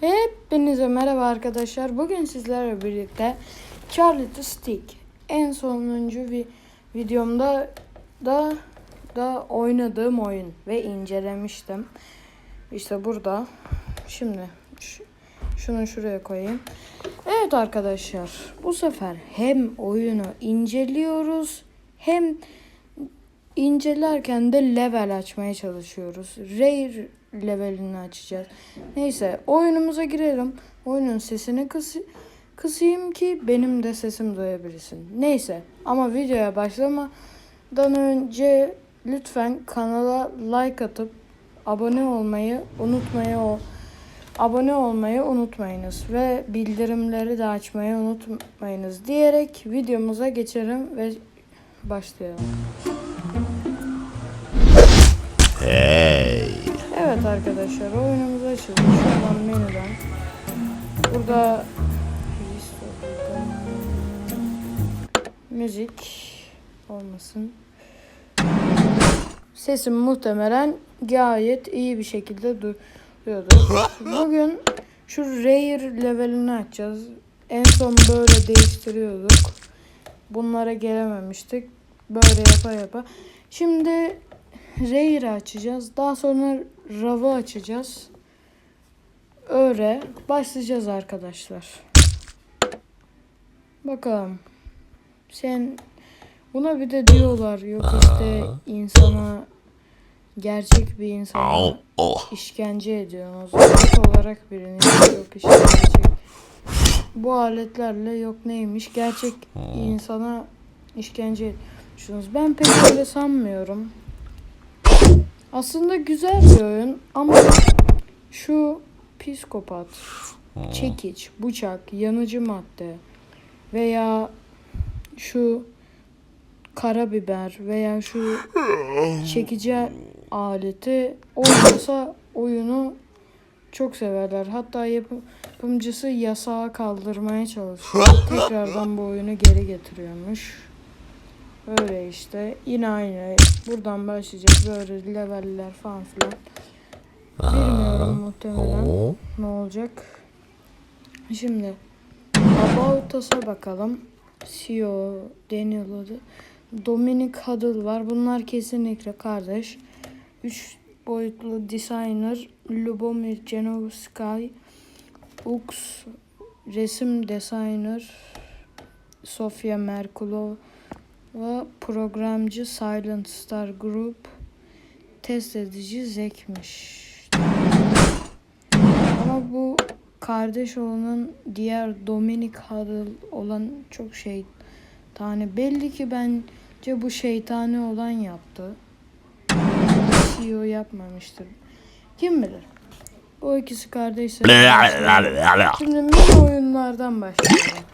Hepinize merhaba arkadaşlar. Bugün sizlerle birlikte Charlie the Stick en sonuncu bir videomda da da oynadığım oyun ve incelemiştim. İşte burada. Şimdi şunu şuraya koyayım. Evet arkadaşlar, bu sefer hem oyunu inceliyoruz hem incelerken de level açmaya çalışıyoruz. Rare levelini açacağız. Neyse oyunumuza girelim. Oyunun sesini kıs kısayım ki benim de sesim duyabilsin. Neyse ama videoya başlamadan önce lütfen kanala like atıp abone olmayı unutmayı o abone olmayı unutmayınız ve bildirimleri de açmayı unutmayınız diyerek videomuza geçelim ve başlayalım. Hey. Evet arkadaşlar oyunumuz açıldı. Şuradan menüden. Burada müzik olmasın. Sesim muhtemelen gayet iyi bir şekilde duyuyordu. Bugün şu rare levelini açacağız. En son böyle değiştiriyorduk. Bunlara gelememiştik. Böyle yapa yapa. Şimdi Rare açacağız. Daha sonra Rav'ı açacağız. Öyle başlayacağız arkadaşlar. Bakalım. Sen buna bir de diyorlar yok işte insana gerçek bir insana Oh, işkence ediyorsunuz. Gerçek olarak birini yok işte gerçek. Bu aletlerle yok neymiş gerçek insana işkence ediyorsunuz. Ben pek öyle sanmıyorum. Aslında güzel bir oyun ama şu psikopat, çekiç, bıçak, yanıcı madde veya şu karabiber veya şu çekici aleti olmasa oyunu çok severler. Hatta yapım- yapımcısı yasağı kaldırmaya çalışıyor. Tekrardan bu oyunu geri getiriyormuş. Öyle işte. Yine aynı. Buradan başlayacak böyle leveller falan filan. Bilmiyorum muhtemelen Oh. ne olacak. Şimdi About Us'a bakalım. CEO Daniel adı. Dominic Huddle var. Bunlar kesinlikle kardeş. 3 boyutlu designer Lubomir Genovsky Ux resim designer Sofia Merkulova programcı Silent Star Group test edici Zek'miş. Ama bu kardeş olanın diğer Dominic Huddle olan çok şey tane belli ki bence bu şeytani olan yaptı. CEO yapmamıştır. Kim bilir? Bu ikisi kardeşse. Şimdi mini oyunlardan başlayalım.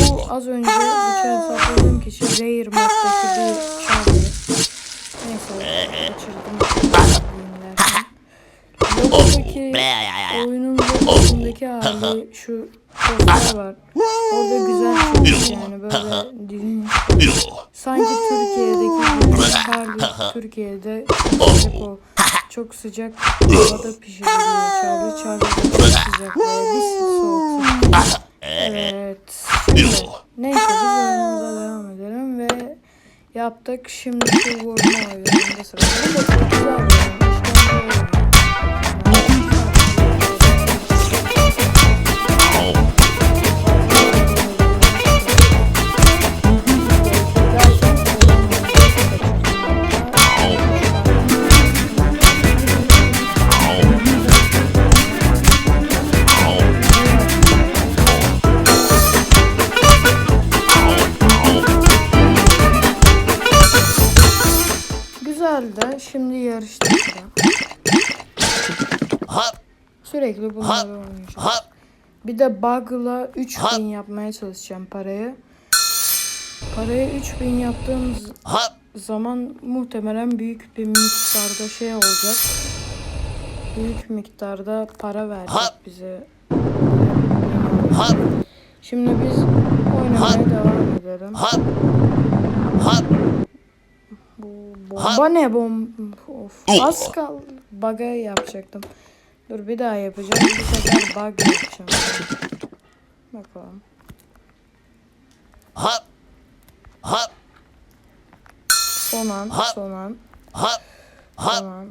Bu az önce bıçağı sapladığım kişi Rare moddaki bir Charlie. Neyse kaçırdım. Dinlerken. Lobodaki oyunun lobodaki hali şu poster var. Orada güzel çizmiş yani böyle dilin. Sanki Türkiye'deki gibi Charlie Türkiye'de sıcak o çok sıcak havada pişiriliyor Charlie. Charlie çok sıcak böyle bir soğuk. Evet. Neyse biz oyunumuza devam edelim ve yaptık. Şimdi şu vurma oyununda sıra. Bu da çok güzel bir oyun. İşkence Hop. Sürekli bunları oynayacağım. Bir de bug'la 3000 yapmaya çalışacağım parayı. Parayı 3000 yaptığım zaman muhtemelen büyük bir miktarda şey olacak. Büyük miktarda para verecek bize. Şimdi biz oynamaya devam edelim. Bomba ne bom? Of, az kaldı. Bug'a yapacaktım. Dur bir daha yapacağım. Bu sefer bug yapacağım. Bakalım. Son an, son an. Son an.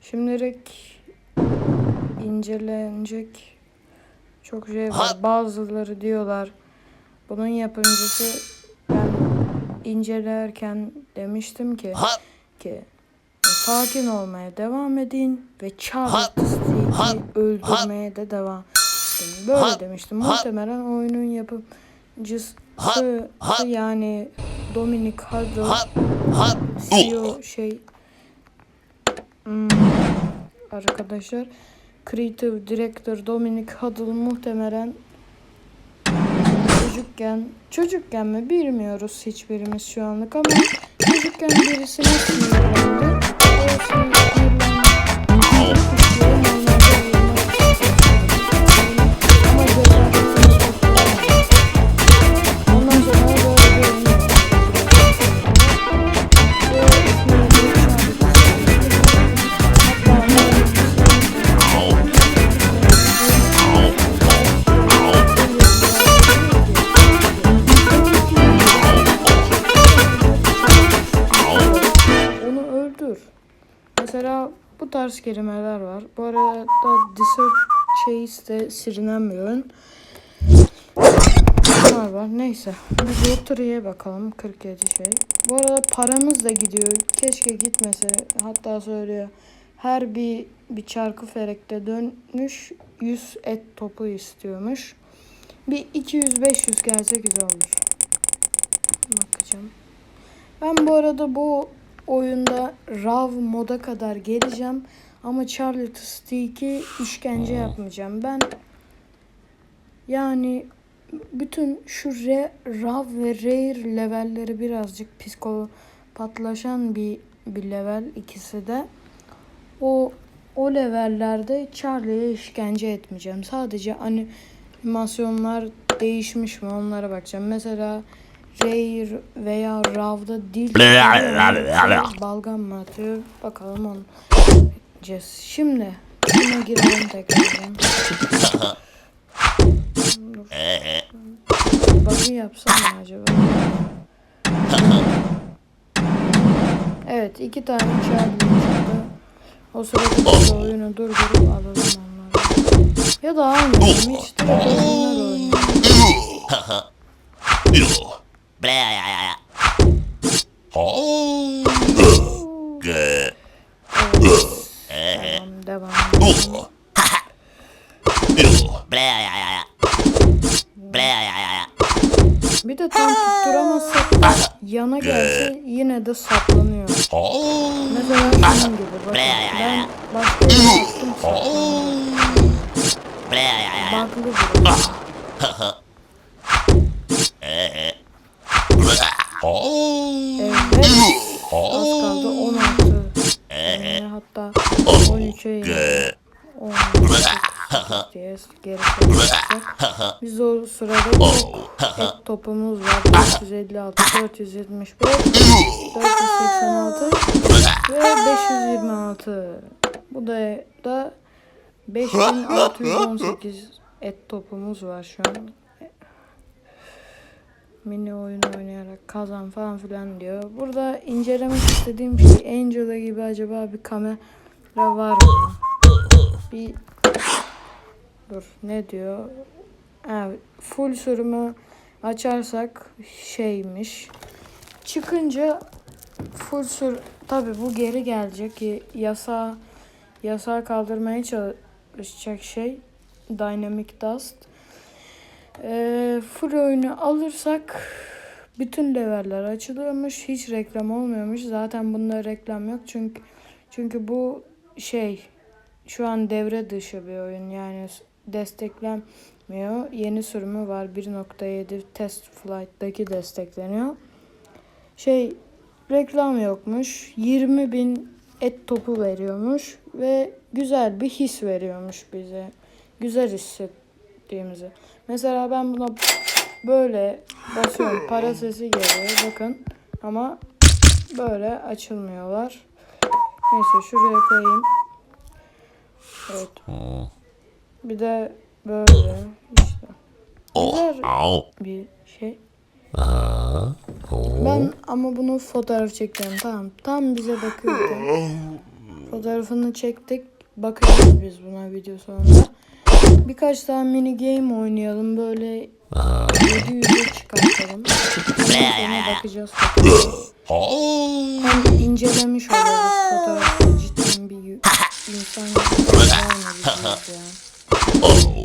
Şimdilik incelenecek çok şey var. Bazıları diyorlar bunun yapımcısı ben incelerken demiştim ki ki sakin olmaya devam edin ve Charles Stick'i öldürmeye de devam edin. Böyle demiştim. Muhtemelen oyunun yapımcısı yani Dominic Huddle CEO şey Hmm, arkadaşlar Creative Director Dominic Huddle muhtemelen çocukken çocukken mi bilmiyoruz hiçbirimiz şu anlık ama çocukken birisine sinirlendi. O. tarz kelimeler var. Bu arada Desert Chase de silinen bir oyun. Bunlar var. Neyse. Biz Lottery'e bakalım. 47 şey. Bu arada paramız da gidiyor. Keşke gitmese. Hatta söylüyor. Her bir bir çarkı ferekte dönmüş 100 et topu istiyormuş. Bir 200-500 gelse güzel olur. Bakacağım. Ben bu arada bu oyunda RAV moda kadar geleceğim. Ama Charlie Stick'i işkence yapmayacağım. Ben yani bütün şu re, RAV ve Rare levelleri birazcık psikopatlaşan bir bir level ikisi de. O o levellerde Charlie'ye işkence etmeyeceğim. Sadece animasyonlar değişmiş mi onlara bakacağım. Mesela Rare veya Rav'da dil balgam mı atıyor? Bakalım onu yapacağız. Şimdi şuna girelim tekrardan. Dur. Bug'ı yapsam mı acaba? Evet iki tane Charlie çıktı. O sırada oyunu durdurup alalım onları. Ya da almayalım hiç direkt oyunlar oynayalım. Tamam devam. Bir de tam tutturamazsak da yana gelse yine de saplanıyor. Mesela şunun gibi bakın ben başka bir şey. Baklı duruyor. Evet. Az kaldı 16. Hatta 13'e indi. 16 diye geri. Biz o sırada et topumuz var. 456, 475, 486 ve 526. Bu da da 5618 et topumuz var şu an. Mini oyun oynayarak kazan falan filan diyor. Burada incelemek istediğim şey Angela gibi acaba bir kamera var mı? Bir dur ne diyor? Evet, full sürümü açarsak şeymiş. Çıkınca full sür tabi bu geri gelecek ki yasa yasa kaldırmaya çalışacak şey Dynamic Dust. Ee, full oyunu alırsak bütün leveller açılıyormuş. Hiç reklam olmuyormuş. Zaten bunda reklam yok. Çünkü çünkü bu şey şu an devre dışı bir oyun. Yani desteklenmiyor. Yeni sürümü var. 1.7 test flight'taki destekleniyor. Şey reklam yokmuş. 20 bin et topu veriyormuş ve güzel bir his veriyormuş bize. Güzel hissettiğimizi. Mesela ben buna böyle basıyorum. Para sesi geliyor. Bakın. Ama böyle açılmıyorlar. Neyse şuraya koyayım. Evet. Bir de böyle işte. Güzel Ow. bir şey. Ben ama bunu fotoğraf çekeceğim. Tamam. Tam bize bakıyordu. Fotoğrafını çektik. Bakacağız biz buna video sonunda. Birkaç daha mini game oynayalım. Böyle 700'e çıkartalım. Sonra bakacağız. Oh. Hem incelemiş oluruz. Fotoğrafta cidden bir insan bilmiyoruz ya. Oh.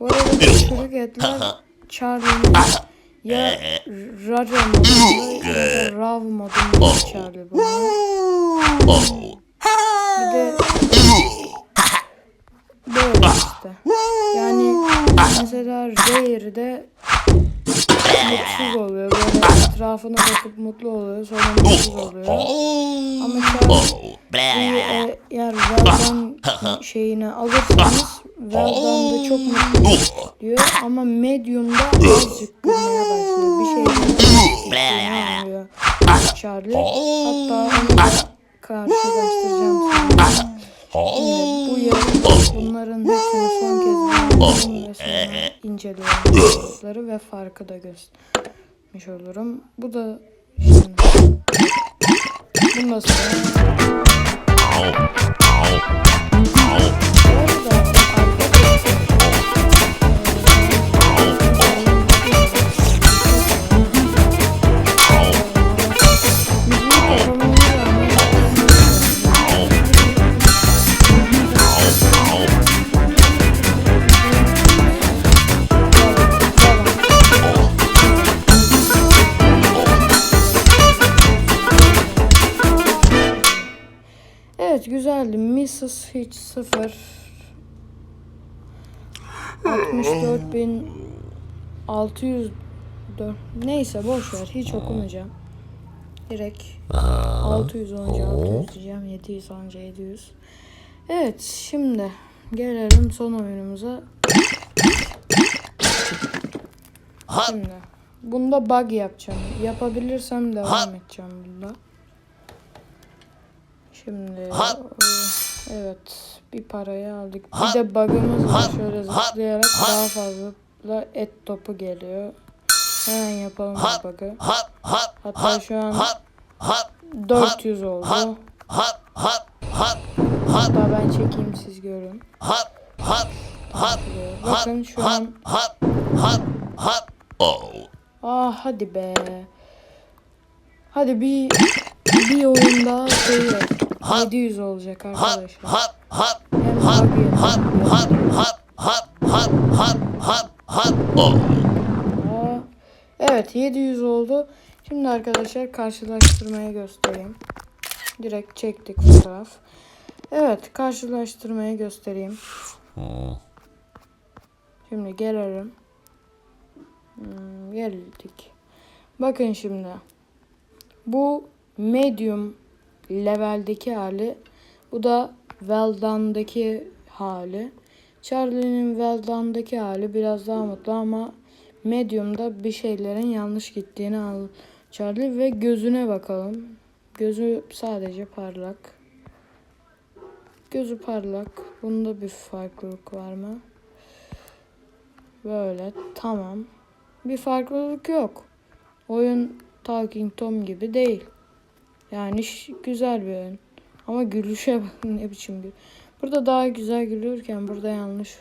Bu arada çürük etler Charlie'nin ya Rara modunda ya da Rav modunda Charlie bunlar. Oh. Bir de böyle işte. Yani mesela Rare'de mutsuz oluyor. Böyle etrafına bakıp mutlu oluyor. Sonra mutsuz oluyor. Oh. Ama Charlie e, eğer Vel'dan şeyini alırsanız Vel'dan da çok mutlu diyor ama medium'da azıcık gülmeye başlıyor. Bir şeyden anlıyor Charlie. Hatta onu karşılaştıracağım. Bu yarın bunların hepsini son kez inceliyorum ve farkı da göstermiş olurum. Bu da da. Ow. Ow. Bu arada Mrs. hiç sıfır. 64.604 Neyse boş ver. Hiç okumayacağım. Direkt 600 olunca 600 diyeceğim. 700 olunca 700. Evet şimdi gelelim son oyunumuza. Şimdi bunda bug yapacağım. Yapabilirsem devam edeceğim bunda. Şimdi evet bir parayı aldık. Bir de bug'ımız var. Şöyle zıplayarak daha fazla et topu geliyor. Hemen yapalım bu bug'ı. Hatta şu an 400 oldu. Hatta ben çekeyim siz görün. Bakın şu an Oh. Ah hadi be. Hadi bir bir oyun daha şey. 700 olacak arkadaşlar. Hem buggy Oh. Aa, Evet 700 oldu. Şimdi arkadaşlar karşılaştırmayı göstereyim. Direkt çektik fotoğraf. Evet karşılaştırmayı göstereyim. Şimdi gelelim. Hmm, geldik. Bakın şimdi. Bu medium leveldeki hali. Bu da Veldan'daki hali. Charlie'nin Veldan'daki hali biraz daha mutlu ama medium'da bir şeylerin yanlış gittiğini al Charlie ve gözüne bakalım. Gözü sadece parlak. Gözü parlak. Bunda bir farklılık var mı? Böyle tamam. Bir farklılık yok. Oyun Talking Tom gibi değil. Yani güzel bir oyun. Ama gülüşe bakın ne biçim gül. Burada daha güzel gülürken burada yanlış.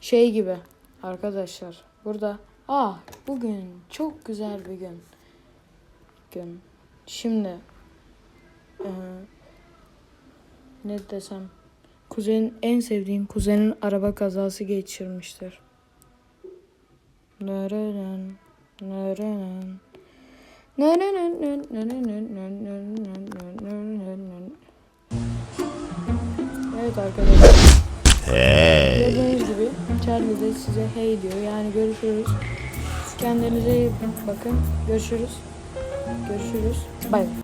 Şey gibi arkadaşlar. Burada ah bugün çok güzel bir gün. Gün. Şimdi eee, ne desem kuzenin en sevdiğim kuzenin araba kazası geçirmiştir. Nereden? Nereden? Evet arkadaşlar. Hey. Gördüğünüz gibi Charlie de size hey diyor. Yani görüşürüz. Kendinize iyi bakın. Görüşürüz. Görüşürüz. Bay bay.